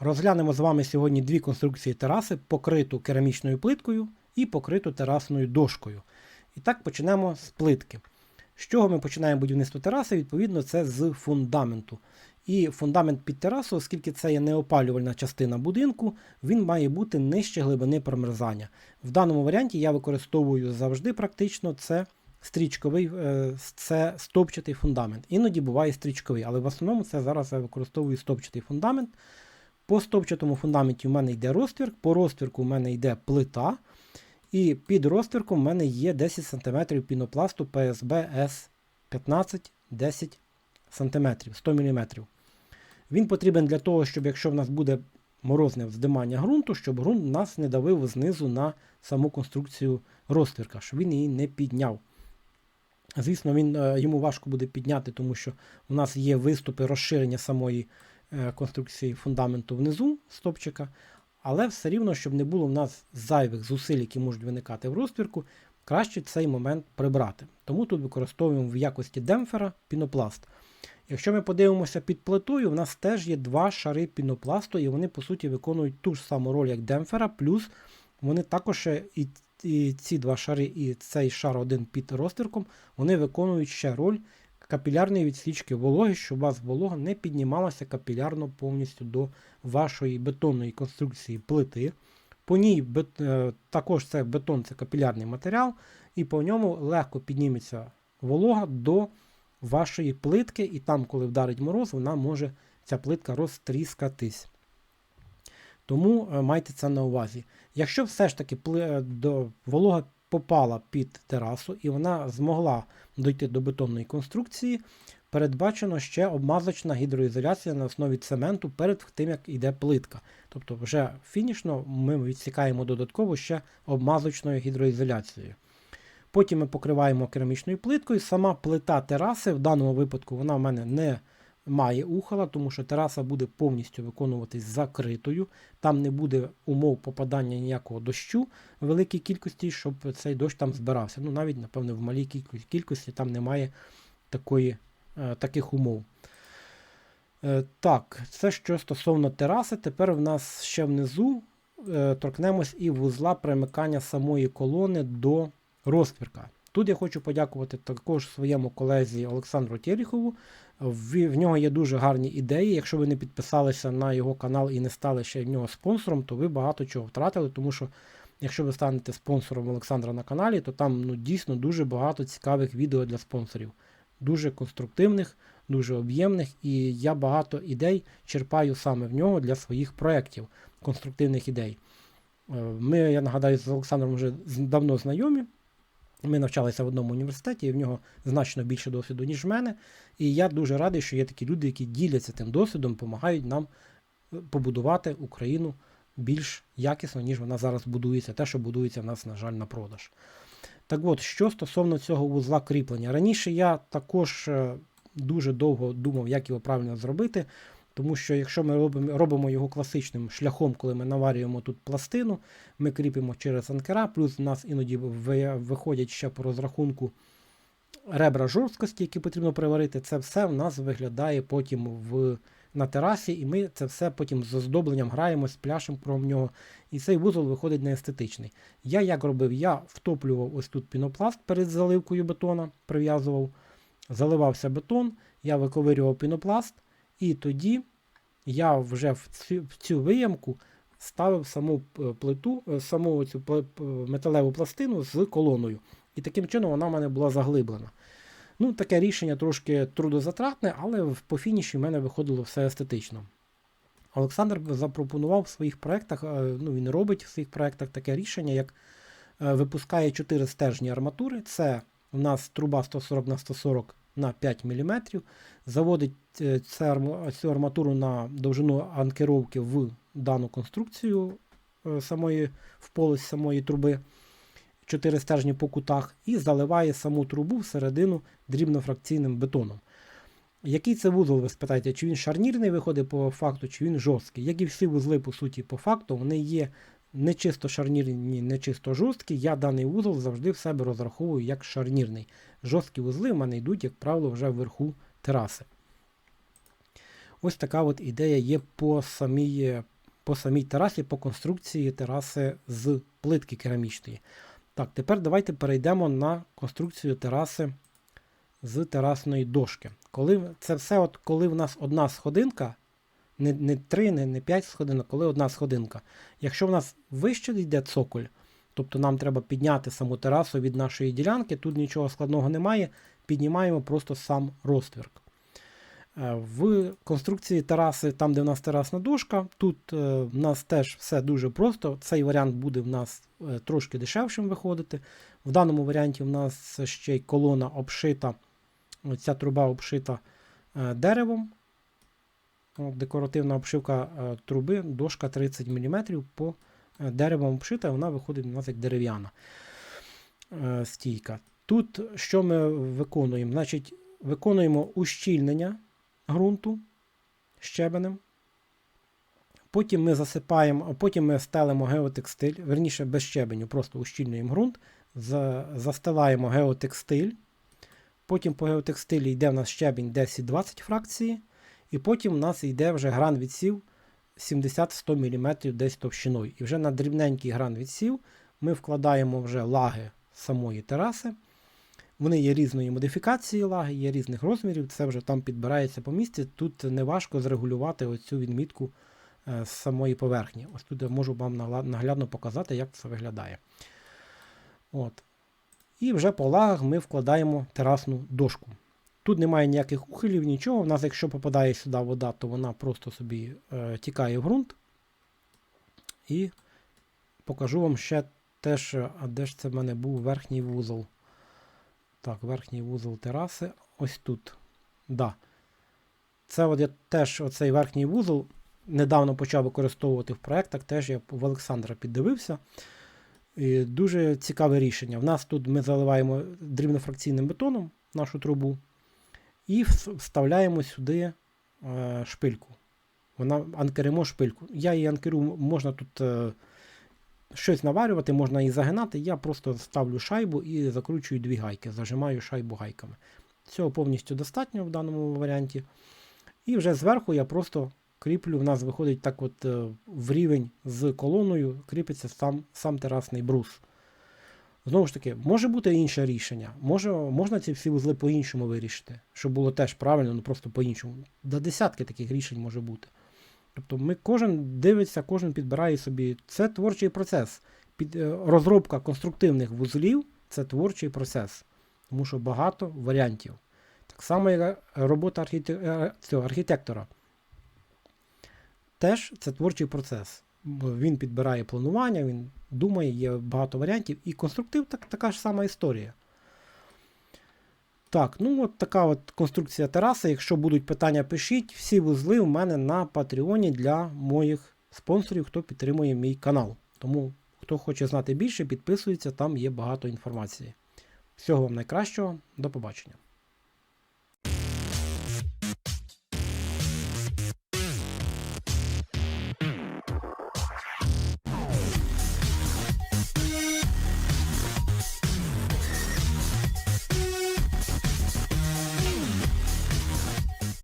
Розглянемо з вами сьогодні дві конструкції тераси, покриту керамічною плиткою і покриту терасною дошкою. І так почнемо з плитки. З чого ми починаємо будівництво тераси? Відповідно, це з фундаменту. І фундамент під терасу, оскільки це є неопалювальна частина будинку, він має бути нижче глибини промерзання. В даному варіанті я використовую завжди практично це стрічковий, е, це стопчатий фундамент. Іноді буває стрічковий, але в основному це зараз я використовую стопчатий фундамент. По стопчатому фундаменті в мене йде розтвірк, по розтвірку в мене йде плита. І під розтвірком в мене є 10 см пінопласту PSB S15 10 см 100 мм. Він потрібен для того, щоб якщо в нас буде морозне вздимання ґрунту, щоб ґрунт нас не давив знизу на саму конструкцію розтвірка, щоб він її не підняв. Звісно, він, е, йому важко буде підняти, тому що у нас є виступи розширення самої конструкції фундаменту внизу стопчика, але все рівно, щоб не було в нас зайвих зусиль, які можуть виникати в розтвірку, краще цей момент прибрати. Тому тут використовуємо в якості демпфера пінопласт. Якщо ми подивимося під плитою, в нас теж є два шари пінопласту, і вони, по суті, виконують ту ж саму роль, як демпфера, плюс вони також і, і ці два шари, і цей шар один під розтирком, вони виконують ще роль капілярної відсічки вологи, щоб у вас волога не піднімалася капілярно повністю до вашої бетонної конструкції плити. По ній бет, е, також це бетон це капілярний матеріал, і по ньому легко підніметься волога до вашої плитки, і там, коли вдарить мороз, вона може ця плитка розтріскатись. Тому е, майте це на увазі. Якщо все ж таки до, волога попала під терасу і вона змогла дойти до бетонної конструкції, передбачено ще обмазочна гідроізоляція на основі цементу перед тим, як йде плитка. Тобто, вже фінішно ми відсікаємо додатково ще обмазочною гідроізоляцією. Потім ми покриваємо керамічною плиткою. Сама плита тераси, в даному випадку, вона в мене не має ухала, тому що тераса буде повністю виконуватись закритою. Там не буде умов попадання ніякого дощу в великій кількості, щоб цей дощ там збирався. Ну, навіть, напевно, в малій кількості, там немає такої, е, таких умов. Е, так, це що стосовно тераси, тепер в нас ще внизу е, торкнемось і вузла примикання самої колони до розтвірка. Тут я хочу подякувати також своєму колезі Олександру Терехову. В, в нього є дуже гарні ідеї. Якщо ви не підписалися на його канал і не стали ще в нього спонсором, то ви багато чого втратили, тому що якщо ви станете спонсором Олександра на каналі, то там ну, дійсно дуже багато цікавих відео для спонсорів. Дуже конструктивних, дуже об'ємних, і я багато ідей черпаю саме в нього для своїх проєктів, конструктивних ідей. Е, Ми, я нагадаю, з Олександром вже давно знайомі. Ми навчалися в одному університеті, і в нього значно більше досвіду, ніж в мене. І я дуже радий, що є такі люди, які діляться тим досвідом, допомагають нам е, побудувати Україну більш якісно, ніж вона зараз будується, те, що будується в нас, на жаль, на продаж. Так от, що стосовно цього вузла кріплення. Раніше я також е, дуже довго думав, як його правильно зробити. Тому що якщо ми робимо, робимо його класичним шляхом, коли ми наварюємо тут пластину, ми кріпимо через анкера, плюс в нас іноді виходять ще по розрахунку ребра жорсткості, які потрібно приварити, це все в нас виглядає потім в, на терасі, і ми це все потім з оздобленням граємо, пляшем про нього. І цей вузол виходить неестетичний. Я як робив? Я втоплював ось тут пінопласт перед заливкою бетона, прив'язував, заливався бетон, я виковирював пінопласт, і тоді я вже в цю, в цю виямку ставив саму е, плиту, е, саму цю металеву пластину з колоною. І таким чином вона в мене була заглиблена. Ну, таке рішення трошки трудозатратне, але по фініші в мене виходило все естетично. Олександр запропонував в своїх проєктах, е, ну він робить в своїх проєктах таке рішення, як випускає 4 стержні арматури. Це у нас труба 140 на 140 на 5 мм. Заводить е, цю арматуру на довжину анкеровки в дану конструкцію е, самої, в полость самої труби. 4 стержні по кутах і заливає саму трубу всередину дрібнофракційним бетоном. Який це вузол, ви спитаєте, чи він шарнірний виходить по факту, чи він жорсткий? Як і всі вузли, по суті, по факту, вони є не чисто шарнірні, не чисто жорсткі. Я даний вузол завжди в себе розраховую як шарнірний. Жорсткі вузли в мене йдуть, як правило, вже вверху тераси. Ось така от ідея є по самій, по самій терасі, по конструкції тераси з плитки керамічної. Так, тепер давайте перейдемо на конструкцію тераси з терасної дошки. Коли, це все, от, коли в нас одна сходинка, не, не 3, не, не 5 сходинок, коли одна сходинка. Якщо в нас вище йде цоколь, тобто нам треба підняти саму терасу від нашої ділянки, тут нічого складного немає, піднімаємо просто сам розтвірк. Е, В конструкції тераси, там де в нас терасна дошка, тут е, в нас теж все дуже просто. Цей варіант буде в нас е, трошки дешевшим виходити. В даному варіанті в нас ще й колона обшита, ця труба обшита деревом. От Декоративна обшивка е, труби, дошка 30 мм по е, деревом обшита, вона виходить у нас як дерев'яна е, стійка. Тут що ми виконуємо? Значить, виконуємо ущільнення ґрунту щебенем. Потім ми засипаємо, потім ми стелимо геотекстиль, верніше без щебеню, просто ущільнюємо ґрунт, за, застилаємо геотекстиль. Потім по геотекстилі йде в нас щебінь 10-20 фракції, і потім у нас йде вже гран відсів 70-100 мм десь товщиною. І вже на дрібненький гран відсів ми вкладаємо вже лаги самої тераси. Вони є різної модифікації лаги, є різних розмірів, це вже там підбирається по місці. Тут не важко зрегулювати оцю відмітку е, з самої поверхні. Ось тут я можу вам наглядно показати, як це виглядає. От. І вже по лагах ми вкладаємо терасну дошку. Тут немає ніяких ухилів, нічого. У нас, якщо попадає сюди вода, то вона просто собі е, тікає в ґрунт. І покажу вам ще теж, а де ж це в мене був верхній вузол. Так, верхній вузол тераси. Ось тут. Да. Це от я теж оцей верхній вузол недавно почав використовувати в проєктах. Теж я в Олександра піддивився. І дуже цікаве рішення. В нас тут ми заливаємо дрібнофракційним бетоном нашу трубу і вставляємо сюди е, шпильку. Вона анкеримо шпильку. Я її анкеру, можна тут е, щось наварювати, можна і загинати. Я просто ставлю шайбу і закручую дві гайки, зажимаю шайбу гайками. Цього повністю достатньо в даному варіанті. І вже зверху я просто кріплю, в нас виходить так от е, в рівень з колоною, кріпиться сам, сам терасний брус. Знову ж таки, може бути інше рішення. Може, можна ці всі вузли по-іншому вирішити, щоб було теж правильно, ну просто по-іншому. До десятки таких рішень може бути. Тобто ми кожен дивиться, кожен підбирає собі. Це творчий процес. Під, е, розробка конструктивних вузлів це творчий процес, тому що багато варіантів. Так само, як робота архітек... е, цього, архітектора. Теж це творчий процес. Він підбирає планування, він думає, є багато варіантів. І конструктив так, така ж сама історія. Так, ну от така от конструкція тераси. Якщо будуть питання, пишіть. Всі вузли у мене на Патреоні для моїх спонсорів, хто підтримує мій канал. Тому, хто хоче знати більше, підписується, там є багато інформації. Всього вам найкращого, до побачення.